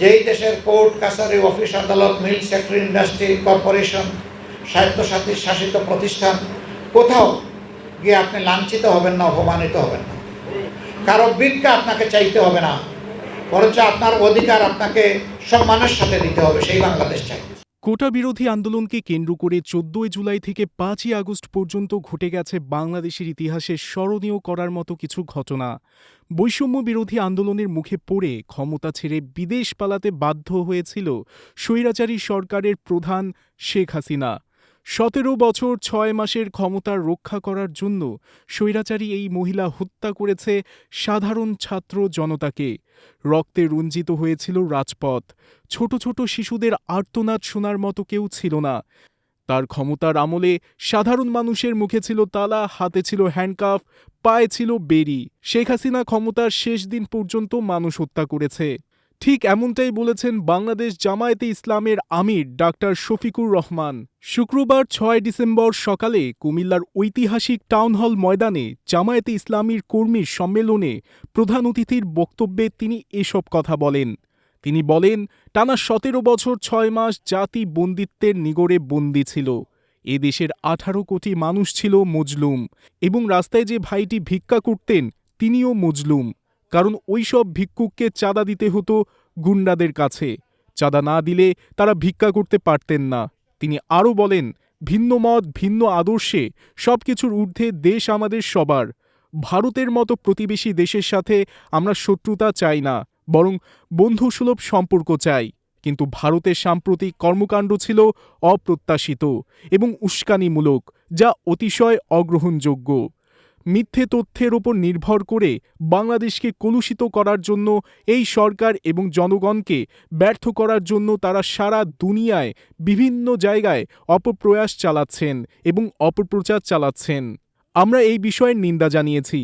যেই দেশের কোর্ট, কাছারি, অফিস, আদালত, মিল সেক্টর ইন্ডাস্ট্রি, কর্পোরেশন স্বায়ত্তশাসী শাসিত প্রতিষ্ঠান, কোথাও গিয়ে আপনি লাঞ্ছিত হবেন না, অপমানিত হবেন না। কারও বিজ্ঞা আপনাকে চাইতে হবে না, বরঞ্চ আপনার অধিকার আপনাকে সম্মানের সাথে দিতে হবে, সেই বাংলাদেশ চাই। কোটা বিরোধী আন্দোলনকে কেন্দ্র করে চোদ্দই জুলাই থেকে পাঁচই আগস্ট পর্যন্ত ঘটে গেছে বাংলাদেশের ইতিহাসে স্মরণীয় করার মতো কিছু ঘটনা। বৈষম্য বিরোধী আন্দোলনের মুখে পড়ে ক্ষমতা ছেড়ে বিদেশ পালাতে বাধ্য হয়েছিল স্বৈরাচারী সরকারের প্রধান শেখ হাসিনা। সতেরো বছর ছয় মাসের ক্ষমতা রক্ষা করার জন্য স্বৈরাচারী এই মহিলা হত্যা করেছে সাধারণ ছাত্র জনতাকে। রক্তে রঞ্জিত হয়েছিল রাজপথ। ছোট ছোট শিশুদের আর্তনাদ শোনার মতো কেউ ছিল না। তার ক্ষমতার আমলে সাধারণ মানুষের মুখে ছিল তালা, হাতে ছিল হ্যান্ডকাফ, পায়ে ছিল বেরি শেখ হাসিনা ক্ষমতার শেষ দিন পর্যন্ত মানুষ হত্যা করেছে। ঠিক এমনটাই বলেছেন বাংলাদেশ জামায়াতে ইসলামের আমির ডাক্তার শফিকুর রহমান। শুক্রবার ছয় ডিসেম্বর সকালে কুমিল্লার ঐতিহাসিক টাউন হল ময়দানে জামায়াতে ইসলামীর কর্মীর সম্মেলনে প্রধান অতিথির বক্তব্যে তিনি এসব কথা বলেন। তিনি বলেন, টানা সতেরো বছর ছয় মাস জাতি বন্দিত্বের নিগড়ে বন্দি ছিল। এ দেশের আঠারো কোটি মানুষ ছিল মজলুম এবং রাস্তায় যে ভাইটি ভিক্ষা করতেন তিনিও মজলুম। কারণ ওইসব ভিক্ষুককে চাঁদা দিতে হতো গুন্ডাদের কাছে। চাঁদা না দিলে তারা ভিক্ষা করতে পারতেন না। তিনি আরও বলেন, ভিন্ন মত, ভিন্ন আদর্শে সবকিছুর ঊর্ধ্বে দেশ আমাদের সবার। ভারতের মতো প্রতিবেশী দেশের সাথে আমরা শত্রুতা চাই না, বরং বন্ধুসুলভ সম্পর্ক চাই। কিন্তু ভারতের সাম্প্রতিক কর্মকাণ্ড ছিল অপ্রত্যাশিত এবং উস্কানিমূলক, যা অতিশয় অগ্রহণযোগ্য। মিথ্যে তথ্যের ওপর নির্ভর করে বাংলাদেশকে কলুষিত করার জন্য এই সরকার এবং জনগণকে ব্যর্থ করার জন্য তারা সারা দুনিয়ায় বিভিন্ন জায়গায় অপপ্রয়াস চালাচ্ছেন এবং অপপ্রচার চালাচ্ছেন। আমরা এই বিষয়ের নিন্দা জানিয়েছি।